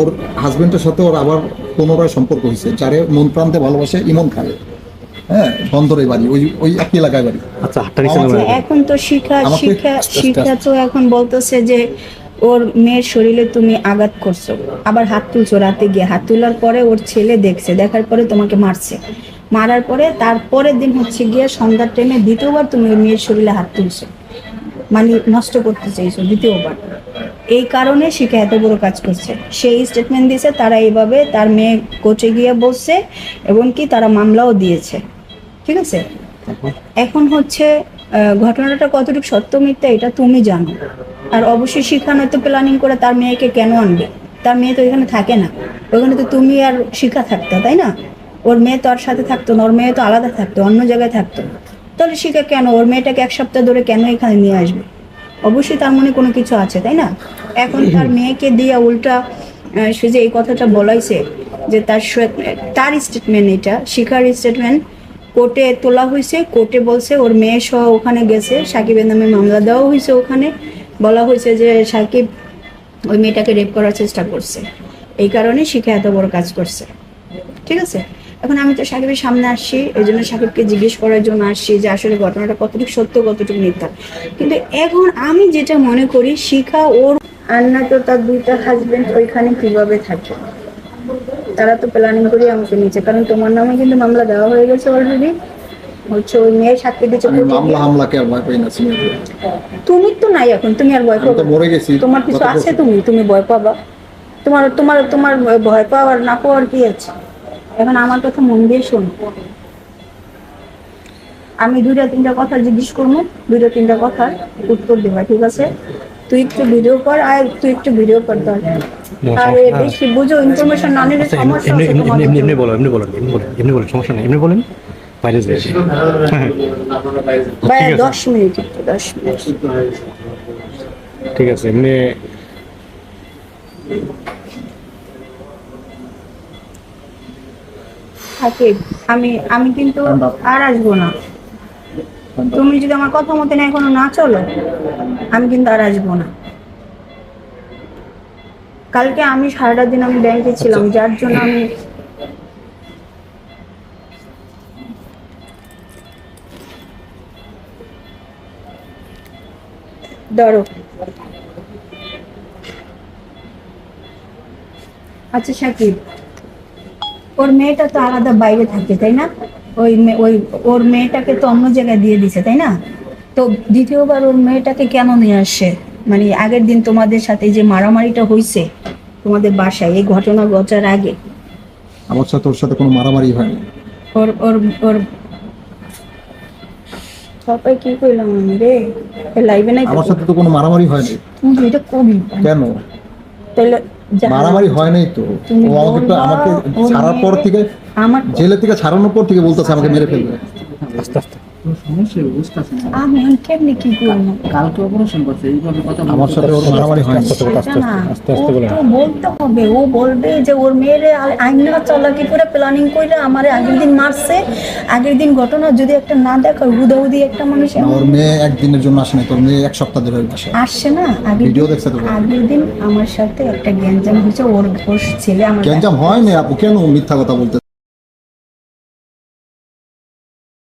ওর হাজবেন্ডের সাথে ওর আবার পুনরায় সম্পর্ক হয়েছে যারে মন প্রান্তে ভালোবাসে ইমন খালে হ্যাঁ বন্দরে বাড়ি ওই ওই একই এলাকায় বাড়ি। আচ্ছা এখন তো শিখা আমাকে শিখা আস্তে আস্তে শিখা তো এখন বলতেছে যে ওর মেয়ের শরীরে তুমি আঘাত করছ। আবার হাত তুলছো রাতে গিয়ে। হাত তোলার পরে ওর ছেলে দেখছে দেখার পরে তোমাকে মারছে। মারার পরে তারপরের দিন হচ্ছে গিয়ে সন্ধ্যার টাইমে দ্বিতীয়বার তুমি ওর মেয়ের শরীরে হাত তুলছো। মানে নষ্ট করতে চাইছো দ্বিতীয়বার। এই কারণে শিখা এত বড় কাজ করছে। সেই স্টেটমেন্ট দিয়েছে, তারা এইভাবে তার মেয়ে কোচে গিয়ে বসছে এবং কি তারা মামলাও দিয়েছে। ঠিক আছে? এখন হচ্ছে ঘটনাটা কতটুকু সত্য মিথ্যা এটা তুমি জানো। আর অবশ্যই শিখা নয়তো প্ল্যানিং করে তার মেয়েকে কেন আনবে? তার মেয়ে তো এখানে থাকে না। ওখানে তো তুমি আর শিখা থাকতো, তাই না? ওর মেয়ে তো আর সাথে থাকতো না, ওর মেয়ে তো আলাদা থাকতো, অন্য জায়গায় থাকতো তাহলে শিখা কেন? ওর মেয়েটাকে এক সপ্তাহ ধরে কেন এখানে নিয়ে আসবে? অবশ্যই তার মনে কোনো কিছু আছে তাই না? এখন তার মেয়েকে দিয়ে উল্টা সে যে এই কথাটা বলাইছে যে তার তার স্টেটমেন্ট এটা শিখার স্টেটমেন্ট কোর্টে তোলা হয়েছে কোর্টে বলছে ওর মেয়ে সহ ওখানে গেছে সাকিবের নামে মামলা দেওয়া হয়েছে ওখানে বলা হয়েছে যে সাকিব ওই মেয়েটাকে রেপ করার চেষ্টা করছে। এই কারণে শিখা এত বড় কাজ করছে। ঠিক আছে? এখন আমি তো সাকিবের সামনে আসছি এই জন্য সাকিবকে জিজ্ঞেস করার জন্য আসছি যে আসলে ঘটনাটা কতটুকু সত্য কতটুকু মিথ্যা। কিন্তু এখন আমি যেটা মনে করি শিখা ওর আর না তো তার দুইটা হাজবেন্ড ওইখানে কীভাবে থাকে? তারা তো প্ল্যানিং করে আমাকে নিচে কারণ তোমার নামে কিন্তু মামলা দেওয়া হয়ে গেছে অলরেডি হচ্ছে ওই মেয়ে সাক্ষী দিচ্ছে আমি কোর্টে মামলা গিয়ে। হামলাকে আর ভয় পাই না তুমি তো নাই এখন তুমি আর ভয় পাবে। মরে গেছি তোমার কিছু আছে তুমি তুমি ভয় পাবা। তোমার তোমার তোমার ভয় পাওয়ার না পাওয়ার কি আছে? এখন আমার কথা মন দিয়ে শোনো। আমি দুইটা তিনটা কথা জিজ্ঞেস করব দুইটা তিনটা কথার উত্তর দেবা ঠিক আছে? তুই একটু ভিডিও কর আর তুই একটু ভিডিও কর দর আর বেশি বুঝো ইনফরমেশন না নিলে আচ্ছা সমস্যা এমনি এমনি এমনি এমনি বলো এমনি বলো এমনি বলেন এমনি বলেন সমস্যা নেই। এমনি বলেন বাইরে যাই। হ্যাঁ। ভাই মিনিট একটু দশ মিনিট। ঠিক আছে এমনি আমি আমি কিন্তু আর আসব না। তুমি যদি আমার কথা মতো না এখনও না চলো আমি কিন্তু আর আসব না। কালকে আমি সারাটা দিন আমি ব্যাংকে ছিলাম যার জন্য আমি ধরো। আচ্ছা সাকিব। ওর মেয়েটা তো আলাদা বাইরে থাকে তাই না? ওই ওই ওর মেয়েটাকে তো অন্য জায়গায় দিয়ে দিছে তাই না? তো দ্বিতীয়বার ওর মেয়েটাকে কেন নিয়ে আসছে? মানে আগের দিন তোমাদের সাথে যে মারামারিটা হয়েছে তোমাদের বাসায় এই ঘটনা ঘটার আগে? আমার সাথে ওর সাথে কোনো মারামারি হয়নি ওর ওর ওর সবাই কি কইলাম আমি রে? লাইভে নাই আমার সাথে তো কোনো মারামারি হয়নি তুমি এটা কবি। কেন? তাহলে মারামারি হয় নাই তো। ও আমাকে তো আমাকে ছাড়ার পর থেকে আমার জেলে থেকে ছাড়ানোর পর থেকে বলতেছে আমাকে মেরে ফেলবে। আস্তে আস্তে। সমস্যা বুঝতেছে আমি এখন কেমনি কি করব? কালকে অপারেশন করছে এইভাবে কথা আমার সাথে ওর মারামারি হয়নি আস্তে আস্তে আস্তে আস্তে আস্তে ও বলেন তো বলতে হবে ও বলবে যে ওর মেয়েরে আইনা চালাকি করে প্ল্যানিং করে আমার আগের দিন মারছে। আগের দিন ঘটনা যদি একটা না দেখা হুদাহুদি একটা মানুষ ওর মেয়ে একদিনের জন্য আসে নাই তোর মেয়ে এক সপ্তাহ ধরে আসছে না। আগের ভিডিও দিন- দেখছে তো? আগের দিন আমার সাথে একটা গ্যাঞ্জাম হয়েছে ওর ওর ছেলে আমার গ্যাঞ্জাম হয় না আপু কেন মিথ্যা কথা বলতে